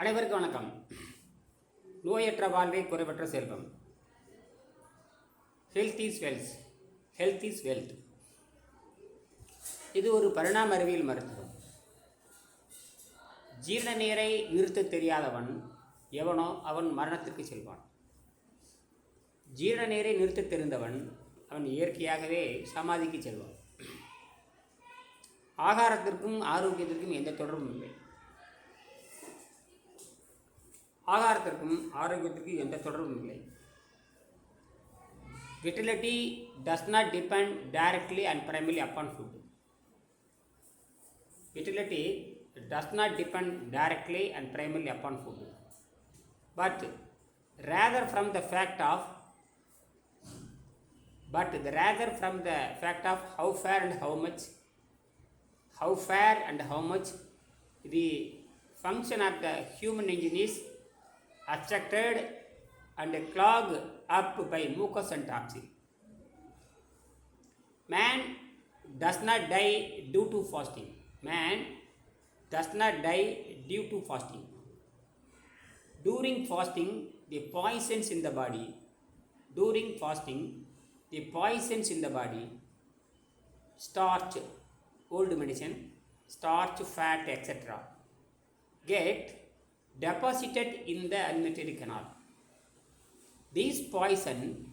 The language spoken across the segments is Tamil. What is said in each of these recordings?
அனைவருக்கும் வணக்கம். நோயற்ற வாழ்வை குறைவற்ற செல்வம். Health is wealth health is wealth இது ஒரு பரிணாம அறிவியல் மருத்துவம். ஜீரண நீரை நிறுத்த தெரியாதவன் எவனோ அவன் மரணத்திற்கு செல்வான். ஜீரண நீரை நிறுத்த தெரிந்தவன் அவன் இயற்கையாகவே சமாதிக்கு செல்வான். ஆகாரத்திற்கும் ஆரோக்கியத்திற்கும் எந்த தொடர்பும் இல்லை. ஆகாரத்திற்கும் ஆரோக்கியத்திற்கும் எந்த தொடர்பும் இல்லை vitality does not depend directly and primarily upon food vitality does not depend directly and primarily upon food but rather from the fact of but the rather from the fact of how fair and how much how fair and how much the function of the human engine is obstructed and clogged up by mucus and toxin. Man does not die due to fasting. Man does not die due to fasting. During fasting, the poisons in the body, during fasting, the poisons in the body, starch, old medicine, starch, fat, etc., get deposited in the alimentary canal. This poison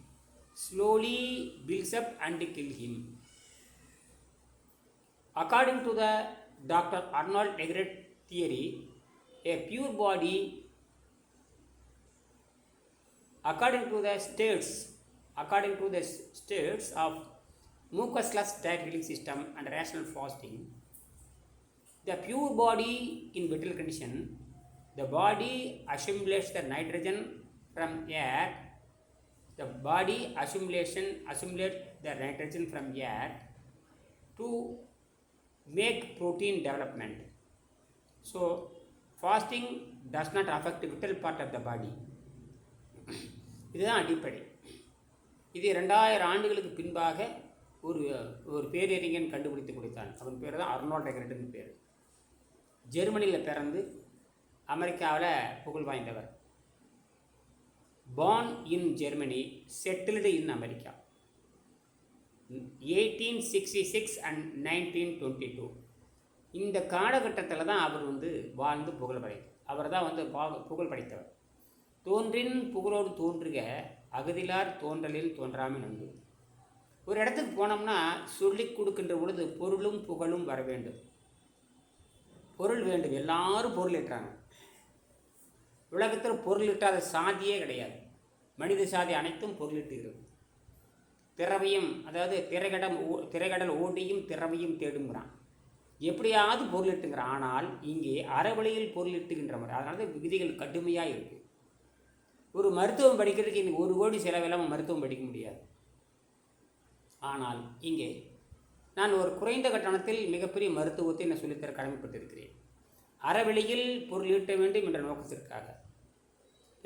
slowly builds up and kill him. According to the Dr. Arnold Egret theory, a pure body, according to the states, according to the states of mucusless diet healing system and rational fasting, the pure body in vital condition, the body assimilates the nitrogen from air. The body assimilation assimilates the nitrogen from air to make protein development. So fasting does not affect the vital part of the body. இதுதான் அடிப்படை இது ரெண்டாயிரம் ஆண்டுகளுக்கு பின்பாக ஒரு ஒரு பேரறிஞன் கண்டுபிடித்து கொடுத்தான் அவன் பேர் தான் அர்னால்ட் எகரட்னு பேர் ஜெர்மனியில் பிறந்து அமெரிக்காவில் புகழ் வாய்ந்தவர். Born in Germany settled in America eighteen sixty six and nineteen twenty two இந்த காலகட்டத்தில் தான் அவர் வந்து வாழ்ந்து புகழ் படைத்தார் அவர் தான் வந்து பா- புகழ் படைத்தவர். தோன்றின் புகழோடு தோன்றுக அகதிலார் தோன்றலில் தோன்றாமல் உண்டு ஒரு இடத்துக்கு போனோம்னா சொல்லிக் கொடுக்கின்ற பொழுது பொருளும் புகழும் வர வேண்டும். பொருள் வேண்டும் எல்லாரும் பொருள் ஏற்றாங்க. உலகத்தில் பொருளிட்டாத சாதியே கிடையாது. மனித சாதி அனைத்தும் பொருளிட்டுகிறது திறவையும் அதாவது திரைகடம் ஓ திரைகடல் ஓடியும் திறவையும் தேடுங்கிறான். எப்படியாவது பொருளிட்டுங்கிறான் ஆனால் இங்கே அறவழியில் பொருளிட்டுகின்ற முறை அதனால தான் விதிகள் கடுமையாக இருக்குது ஒரு மருத்துவம் படிக்கிறதுக்கு இன்னைக்கு ஒரு கோடி செலவில்லாமல் மருத்துவம் படிக்க முடியாது. ஆனால் இங்கே நான் ஒரு குறைந்த கட்டணத்தில் மிகப்பெரிய மருத்துவத்தை நான் சொல்லித்தர கடமைப்பட்டிருக்கிறேன். அறவெளியில் பொருள் ஈட்ட வேண்டும் என்ற நோக்கத்திற்காக.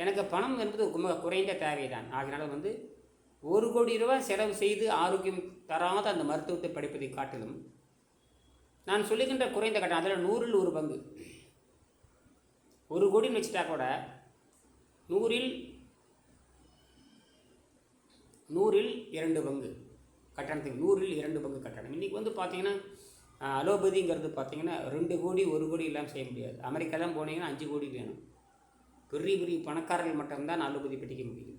எனக்கு பணம் என்பது மிக குறைந்த தேவைதான். ஆகினால வந்து ஒரு கோடி ரூபாய் செலவு செய்து ஆரோக்கியம் தராத அந்த மருத்துவத்தை படிப்பதை காட்டிலும் நான் சொல்லுகின்ற குறைந்த கட்டணம் அதில் நூறில் ஒரு பங்கு. ஒரு கோடின்னு வச்சுட்டா கூட நூறில் நூறில் இரண்டு பங்கு கட்டணத்துக்கு நூறில் இரண்டு பங்கு கட்டணம். இன்றைக்கி வந்து பார்த்தீங்கன்னா அலோபதிங்கிறது பார்த்தீங்கன்னா ரெண்டு கோடி ஒரு கோடி இல்லாமல் செய்ய முடியாது. அமெரிக்காலாம் போனீங்கன்னா அஞ்சு கோடி வேணும். பெரிய பெரிய பணக்காரர்கள் மட்டும்தான் அலோபதி படிக்க முடியும்.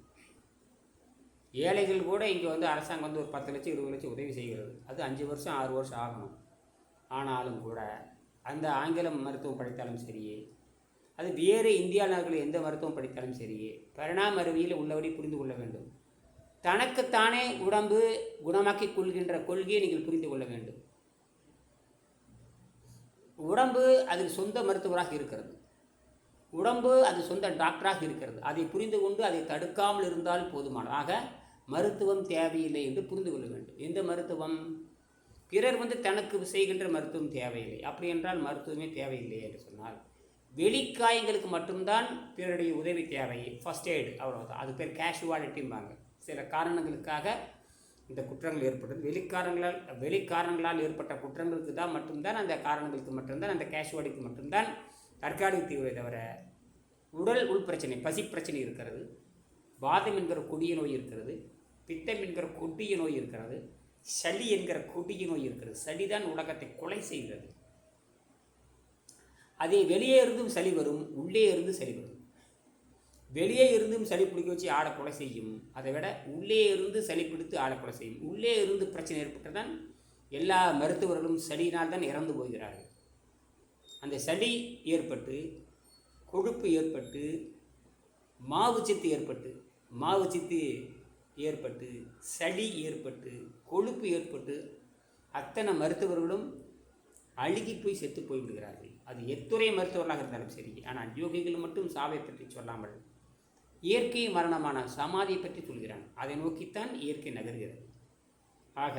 ஏழைகள் கூட இங்கே வந்து அரசாங்கம் வந்து ஒரு பத்து லட்சம் இருபது லட்சம் உதவி செய்கிறது. அது அஞ்சு வருஷம் ஆறு வருஷம் ஆகணும். ஆனாலும் கூட அந்த ஆங்கிலம் மருத்துவம் படித்தாலும் சரியே அது வேறு இந்தியா நாடுகளில் எந்த மருத்துவம் படித்தாலும் சரியே பரிணாம அருவியில் உள்ளபடி புரிந்து கொள்ள வேண்டும். தனக்குத்தானே உடம்பு குணமாக்கி கொள்கின்ற கொள்கையை நீங்கள் புரிந்து கொள்ள வேண்டும். உடம்பு அதில் சொந்த மருத்துவராக இருக்கிறது. உடம்பு அது சொந்த டாக்டராக இருக்கிறது. அதை புரிந்து கொண்டு அதை தடுக்காமல் இருந்தால் போதுமானதாக மருத்துவம் தேவையில்லை என்று புரிந்து கொள்ள வேண்டும். எந்த மருத்துவம்? பிறர் வந்து தனக்கு செய்கின்ற மருத்துவம் தேவையில்லை. அப்படி என்றால் மருத்துவமே தேவையில்லை என்று சொன்னால் வெளிக்காயங்களுக்கு மட்டும்தான் பிறருடைய உதவி தேவை. ஃபஸ்ட் எய்டு அவ்வளோதான் அது பேர் கேஷுவாலிட்டிம்பாங்க சில காரணங்களுக்காக இந்த குற்றங்கள் ஏற்படுது வெளிக்காரங்களால் வெளிக்காரணங்களால் ஏற்பட்ட குற்றங்களுக்கு தான் மட்டும்தான் அந்த காரணங்களுக்கு மட்டும்தான் அந்த கேஷுவாலிட்டிக்கு மட்டும்தான் தற்காலிக தீவிரை தவிர உடல் உள் பிரச்சனை பசி பிரச்சனை இருக்கிறது. வாதம் என்கிற கொடிய நோய் இருக்கிறது. பித்தம் என்கிற கொடிய நோய் இருக்கிறது. சளி என்கிற கொடிய நோய் இருக்கிறது. சளிதான் உலகத்தை கொலை செய்கிறது. அதே வெளியே இருந்தும் சளி வரும் உள்ளே இருந்து சளி வரும். வெளியே இருந்தும் சளி பிடிக்க வச்சு ஆளை செய்யும். அதை விட உள்ளே இருந்து சளி பிடித்து ஆடக்கொலை செய்யும். உள்ளே இருந்து பிரச்சனை ஏற்பட்டதான் எல்லா மருத்துவர்களும் சளியினால் தான் இறந்து போகிறார்கள். அந்த சளி ஏற்பட்டு கொழுப்பு ஏற்பட்டு மாவு ஏற்பட்டு மாவு ஏற்பட்டு சளி ஏற்பட்டு கொழுப்பு ஏற்பட்டு அத்தனை மருத்துவர்களும் அழுகி போய் செத்து போய்விடுகிறார்கள். அது எத்துறை மருத்துவர்களாக இருந்தாலும் சரி. ஆனால் யோகிகள் மட்டும் சாவை பற்றி சொல்லாமல் இயற்கை மரணமான சமாதியை பற்றி சொல்கிறான். அதை நோக்கித்தான் இயற்கை நகர்கிறது. ஆக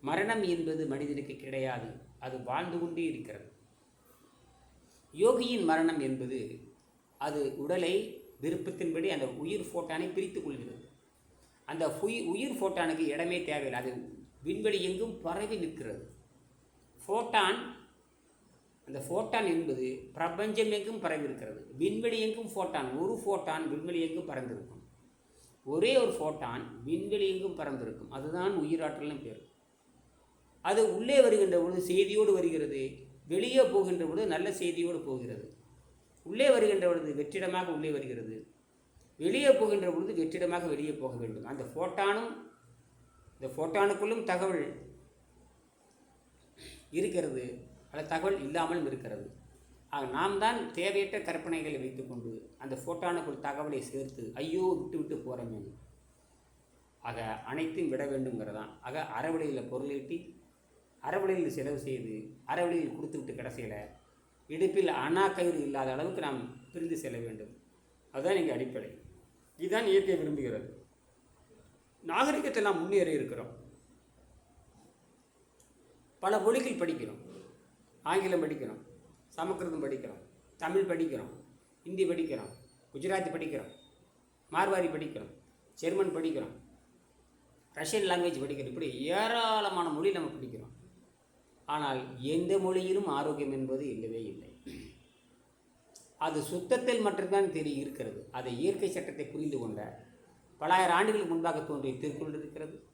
மரணம் என்பது மனிதனுக்கு கிடையாது. அது வாழ்ந்து கொண்டே இருக்கிறது. யோகியின் மரணம் என்பது அது உடலை விருப்பத்தின்படி அந்த உயிர் ஃபோட்டானை பிரித்து கொள்கிறது. அந்த உயிர் உயிர் ஃபோட்டானுக்கு இடமே தேவையில்லை. அது விண்வெளி எங்கும் பரவி நிற்கிறது. ஃபோட்டான் அந்த ஃபோட்டான் என்பது பிரபஞ்சம் எங்கும் பரவிருக்கிறது விண்வெளி எங்கும் ஃபோட்டான் ஒரு ஃபோட்டான் விண்வெளி எங்கும் பறந்திருக்கும் ஒரே ஒரு ஃபோட்டான் விண்வெளி எங்கும் பறந்திருக்கும் அதுதான் உயிராற்றல்னு பேர். அது உள்ளே வருகின்ற பொழுது செய்தியோடு வருகிறது. வெளியே போகின்ற பொழுது நல்ல செய்தியோடு போகிறது. உள்ளே வருகின்ற பொழுது வெற்றிடமாக உள்ளே வருகிறது. வெளியே போகின்ற பொழுது வெற்றிடமாக வெளியே போக வேண்டும். அந்த ஃபோட்டானும் இந்த ஃபோட்டானுக்குள்ளும் தகவல் இருக்கிறது. பல தகவல் இல்லாமலும் இருக்கிறது. ஆக நாம் தான் தேவையற்ற கற்பனைகளை வைத்துக்கொண்டு அந்த ஃபோட்டானுக்குள் தகவலை சேர்த்து ஐயோ விட்டு விட்டு போகிறோமே ஆக அனைத்தையும் விட வேண்டுங்கிறதான் ஆக அறவழியில் பொருளீட்டி அறவழியில் செலவு செய்து அறவழியில் கொடுத்து விட்டு கடைசியில் இடுப்பில் அணா கயிறு இல்லாத அளவுக்கு நாம் பிரிந்து செல்ல வேண்டும். அதுதான் இங்கே அடிப்படை. இதுதான் இயற்கை விரும்புகிறது. நாகரிகத்தை நாம் முன்னேறி இருக்கிறோம். பல மொழிகள் படிக்கிறோம். ஆங்கிலம் படிக்கிறோம் சமஸ்கிருதம் படிக்கிறோம் தமிழ் படிக்கிறோம் ஹிந்தி படிக்கிறோம் குஜராத்தி படிக்கிறோம் மார்வாரி படிக்கிறோம் ஜெர்மன் படிக்கிறோம் ரஷ்யன் லாங்குவேஜ் படிக்கிறோம். இப்படி ஏராளமான மொழி நம்ம படிக்கிறோம். ஆனால் எந்த மொழியிலும் ஆரோக்கியம் என்பது இல்லவே இல்லை. அது சுத்தத்தில் மட்டும்தான் தெரிய இருக்கிறது. அதை இயற்கை சட்டத்தை புரிந்து கொண்ட பலாயிரம் ஆண்டுகளுக்கு முன்பாக தோன்றிய திருக்குறள் இருக்கிறது.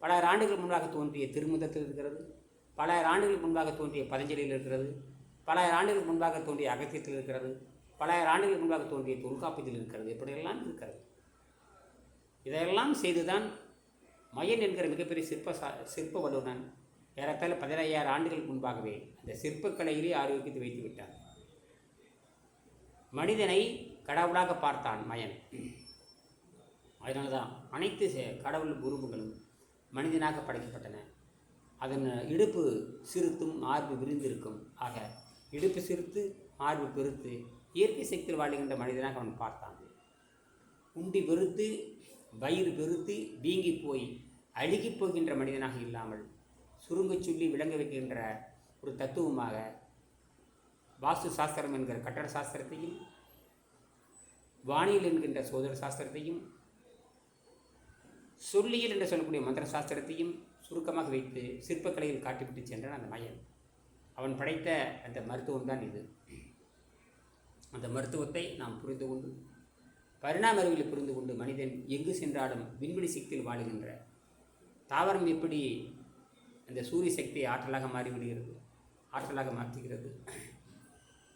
பலாயிரம் ஆண்டுகளுக்கு முன்பாக தோன்றிய திருமுதத்தில் இருக்கிறது. பலாயிரம் ஆண்டுகளுக்கு முன்பாக தோன்றிய பதஞ்சலியில் இருக்கிறது பலாயிரம் ஆண்டுகளுக்கு முன்பாக தோன்றிய அகத்தியத்தில் இருக்கிறது பலாயிரம் ஆண்டுகளுக்கு முன்பாக தோன்றிய தொல்காப்பியத்தில் இருக்கிறது இப்படியெல்லாம் இருக்கிறது. இதையெல்லாம் செய்துதான் மயன் என்கிற மிகப்பெரிய சிற்ப சா சிற்ப வல்லுநன் ஏறத்தாழ பதினையாயிரம் ஆண்டுகளுக்கு முன்பாகவே அந்த சிற்பக்கலையிலே ஆரோக்கியத்தை வைத்து விட்டார் மனிதனை கடவுளாக பார்த்தான் மயன். அதனால தான் அனைத்து கடவுள் உருவங்களும் மனிதனாக படைக்கப்பட்டன. அதன் இடுப்பு சிறுத்தும் மார்பு விரிந்திருக்கும். ஆக இடுப்பு சிறுத்து மார்பு பெருத்து இயற்கை சக்தியில் வாழ்கின்ற மனிதனாக அவன் பார்த்தான். உண்டி பெருத்து வயிறு பெருத்து வீங்கி போய் அழுகிப் போகின்ற மனிதனாக இல்லாமல் சுருங்கச் சொல்லி விளங்க வைக்கின்ற ஒரு தத்துவமாக வாஸ்து சாஸ்திரம் என்கிற கட்டட சாஸ்திரத்தையும் வானியல் என்கின்ற சோதர சாஸ்திரத்தையும் சொல்லியல் என்று சொல்லக்கூடிய மந்திர சாஸ்திரத்தையும் சுருக்கமாக வைத்து சிற்பக்கலையில் காட்டிவிட்டு சென்றான் அந்த மயன். அவன் படைத்த அந்த மருத்துவம் தான் இது. அந்த மருத்துவத்தை நாம் புரிந்து கொண்டு பரிணாம அறிவியலை புரிந்து கொண்டு மனிதன் எங்கு சென்றாலும் விண்வெளி சக்தியில் வாழுகின்ற தாவரம் எப்படி அந்த சூரிய சக்தியை ஆற்றலாக மாறிவிடுகிறது ஆற்றலாக மாற்றுகிறது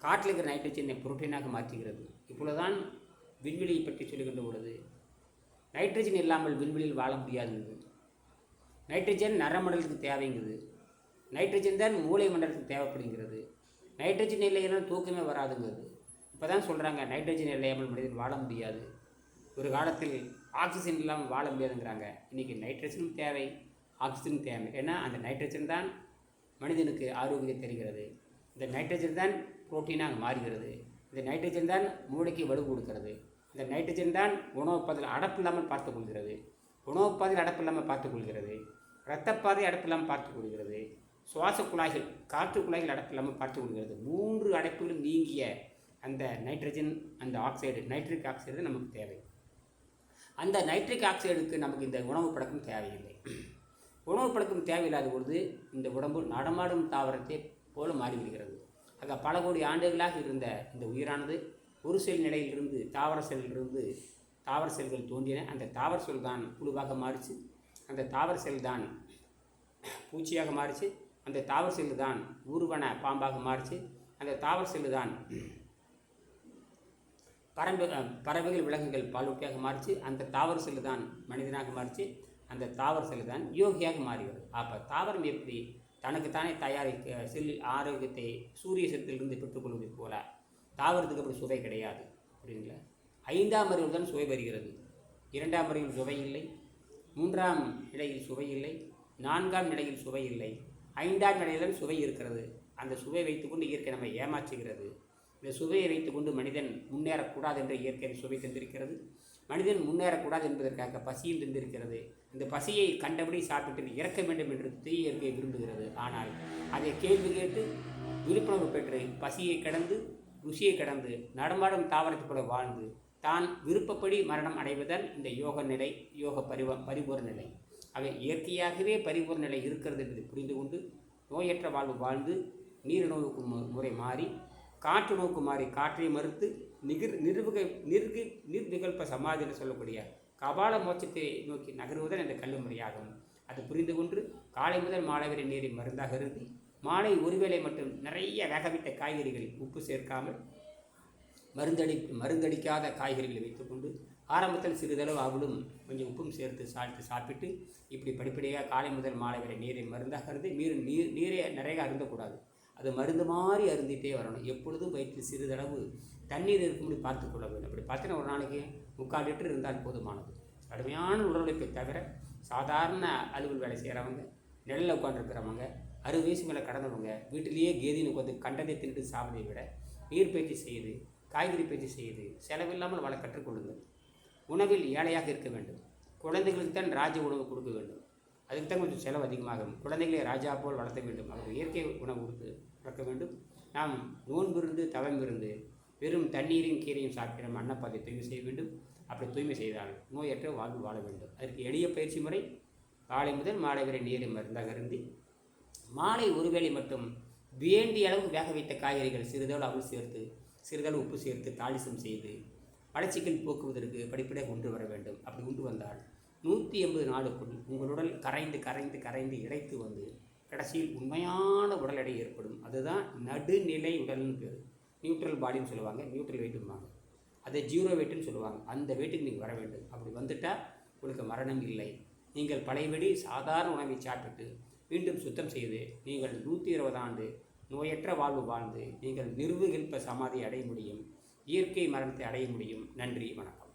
காற்றில் இருக்கிற நைட்ரஜனை புரோட்டீனாக மாற்றுகிறது இப்பொழுதுதான் விண்வெளியை பற்றி சொல்லுகின்ற பொழுது நைட்ரஜன் இல்லாமல் விண்வெளியில் வாழ முடியாது நைட்ரஜன் நரமண்டலத்துக்கு தேவைங்குது. நைட்ரஜன் தான் மூளை மண்டலத்துக்கு தேவைப்படுகிறது. நைட்ரஜன் இல்லைன்னா தூக்கமே வராதுங்கிறது இப்போ தான் சொல்கிறாங்க நைட்ரஜன் இல்லாமல் மனிதன் வாழ முடியாது. ஒரு காலத்தில் ஆக்சிஜன் இல்லாமல் வாழ முடியாதுங்கிறாங்க. இன்றைக்கி நைட்ரஜனும் தேவை ஆக்சிஜனும் தேவை. ஏன்னா அந்த நைட்ரஜன் தான் மனிதனுக்கு ஆரோக்கியம் தெரிகிறது. இந்த நைட்ரஜன் தான் புரோட்டீனாக மாறுகிறது. இந்த நைட்ரஜன் தான் மூளைக்கு வலு கொடுக்கிறது. இந்த நைட்ரஜன் தான் உணவு பாதையில் அடப்பு இல்லாமல் பார்த்துக்கொள்கிறது உணவு பாதையில் அடப்பு இல்லாமல் பார்த்துக்கொள்கிறது இரத்தப்பாதை அடைப்பு இல்லாமல் பார்த்து கொள்கிறது. சுவாச குழாய்கள் காற்று குழாய்கள் அடைப்பு இல்லாமல் பார்த்து கொள்கிறது. மூன்று அடைப்புகளும் நீங்கிய அந்த நைட்ரஜன் அந்த ஆக்சைடு நைட்ரிக் ஆக்சைடு நமக்கு தேவை. அந்த நைட்ரிக் ஆக்சைடுக்கு நமக்கு இந்த உணவு பழக்கம் தேவையில்லை. உணவு பழக்கம் தேவையில்லாத பொழுது இந்த உடம்பு நடமாடும் தாவரத்தை போல மாறிவிடுகிறது. ஆக பல கோடி ஆண்டுகளாக இருந்த இந்த உயிரானது ஒரு செல் நிலையிலிருந்து தாவர செல்லிருந்து தாவர செல்கள் தோன்றின. அந்த தாவர செல் தான் புழுவாக மாறிச்சு. அந்த தாவர செல் தான். பூச்சியாக மாறிச்சு. அந்த தாவர செல்லு தான் ஊர்வன பாம்பாக மாறிச்சு. அந்த தாவர செல் தான் பறம்பு பறவைகள் விலங்குகள் பாலூட்டியாக மாறிச்சு. அந்த தாவர செல் தான் மனிதனாக மாறிச்சு. அந்த தாவர செல்லு தான் யோகியாக மாறுகிறது அப்போ தாவரம் எப்படி தனக்குத்தானே தயாரிக்க செல் ஆரோக்கியத்தை சூரிய சத்திலிருந்து பெற்றுக்கொள்வது போல தாவரத்துக்கு அப்படி சுவை கிடையாது. புரியுங்களா ஐந்தாம் அறிவு தான் சுவை வருகிறது. இரண்டாம் அறிவில் சுவை இல்லை. மூன்றாம் நிலையில் சுவை இல்லை நான்காம் நிலையில் சுவை இல்லை ஐந்தாம் நிலையிலும் சுவை இருக்கிறது. அந்த சுவை வைத்துக்கொண்டு இயற்கை நம்மை ஏமாற்றுகிறது. இந்த சுவையை வைத்துக்கொண்டு மனிதன் முன்னேறக்கூடாது என்ற இயற்கை சுவை தந்திருக்கிறது. மனிதன் முன்னேறக்கூடாது என்பதற்காக பசியும் தந்திருக்கிறது. இந்த பசியை கண்டபடி சாப்பிட்டு இறக்க வேண்டும் என்று தீய இயற்கை விரும்புகிறது. ஆனால் அதை கேள்வி கேட்டு விழிப்புணர்வு பெற்று பசியை கடந்து ருசியை கடந்து நடமாடும் தாவரத்தை போல வாழ்ந்து தான் விருப்பப்படி மரணம் அடைவதால் இந்த யோக நிலை யோக பரிவ பரிபூர்ண நிலை. அவை இயற்கையாகவே பரிபூர்ண நிலை இருக்கிறது என்பதை புரிந்து கொண்டு நோயற்ற வாழ்வு வாழ்ந்து நீர் நோவுக்கு முறை மாறி காற்று நோக்கு மாறி காற்றை மறுத்து நிகிர் நிர்வக நிர்கு நிர்விகல்ப சமாதி சொல்லக்கூடிய கபால மோட்சத்தை நோக்கி நகருவதன் இந்த கல்வி முறையாகும். அது புரிந்து கொண்டு காலை முதல் மாலை வரை நீரை மருந்தாக இருந்து மாலை ஒருவேளை மட்டும் நிறைய வேகவிட்ட காய்கறிகள் உப்பு சேர்க்காமல் மருந்தடி மருந்தடிக்காத காய்கறிகளை வைத்துக்கொண்டு ஆரம்பத்தில் சிறிதளவு அவளும் கொஞ்சம் உப்பும் சேர்த்து சாப்பிட்டு சாப்பிட்டு இப்படி படிப்படியாக காலை முதல் மாலை வரை நீரை மருந்தாக இருந்து நீர் நீர் நீரை நிறைய அருந்தக்கூடாது. அது மருந்து மாதிரி அருந்திட்டே வரணும். எப்பொழுதும் வயிற்றில் சிறிதளவு தண்ணீர் இருக்கும்படி பார்த்து கொள்ள வேண்டும். அப்படி பார்த்தீங்கன்னா ஒரு நாளைக்கு முக்கால் லிட்டர் இருந்தால் போதுமானது. கடுமையான உடலுழைப்பை தவிர சாதாரண அலுவல் வேலை செய்கிறவங்க நிழலில் உட்காந்துருக்கிறவங்க அறுபது வயசு மேலே கடந்தவங்க வீட்டிலேயே கேதின்னு உட்காந்து கண்டதை தின்னுட்டு சாப்பிட்டதை விட நீர் பயிற்சி செய்து காய்கறி பயிற்சி செய்து செலவில்லாமல் வாழ கற்றுக்கொள்ளுங்கள். உணவில் ஏழையாக இருக்க வேண்டும். குழந்தைகளுக்கு தான் ராஜ உணவு கொடுக்க வேண்டும். அதுக்கு தான் கொஞ்சம் செலவு அதிகமாகும். குழந்தைகளை ராஜா போல் வளர்த்த வேண்டும். அவர்கள் இயற்கை உணவு கொடுத்து வளர்க்க வேண்டும். நாம் நோன்பிருந்து தவமிருந்து வெறும் தண்ணீரையும் கீரையும் சாப்பிட்டு நம்ம அன்னப்பாதை தூய்மை செய்ய வேண்டும். அப்படி தூய்மை செய்தால் நோயற்ற வாழ்வு வாழ வேண்டும். அதற்கு எளிய பயிற்சி முறை காலை முதல் மாலை வரை நீரை மருந்தாக இருந்து மாலை ஒருவேளை மட்டும் வேண்டிய அளவு வேக வைத்த காய்கறிகள் சிறிதளவு அவள் சேர்த்து சிறுகள் உப்பு சேர்த்து தாளிசம் செய்து மலச்சிக்கல் போக்குவதற்கு படிப்படியாக கொண்டு வர வேண்டும். அப்படி கொண்டு வந்தால் நூற்றி எண்பது நாளுக்குள் உங்கள் உடல் கரைந்து கரைந்து கரைந்து இழைத்து வந்து கடைசியில் உண்மையான உடல் எடை ஏற்படும். அதுதான் நடுநிலை உடல்னு பேர். நியூட்ரல் பாடின்னு சொல்லுவாங்க. நியூட்ரல் வெயிட்டும்பாங்க அதை ஜீரோ வெயிட்டுன்னு சொல்லுவாங்க. அந்த வெயிட்டுக்கு நீங்கள் வர வேண்டும். அப்படி வந்துட்டால் உங்களுக்கு மரணம் இல்லை. நீங்கள் பழையபடி சாதாரண உணவை சாப்பிட்டு மீண்டும் சுத்தம் செய்து நீங்கள் நூற்றி இருபது ஆண்டு நோயற்ற வாழ்வு வாழ்ந்து நீங்கள் நிர்வுகில்ப சமாதி அடைய முடியும் இயற்கை மரணத்தை அடைய முடியும். நன்றி வணக்கம்.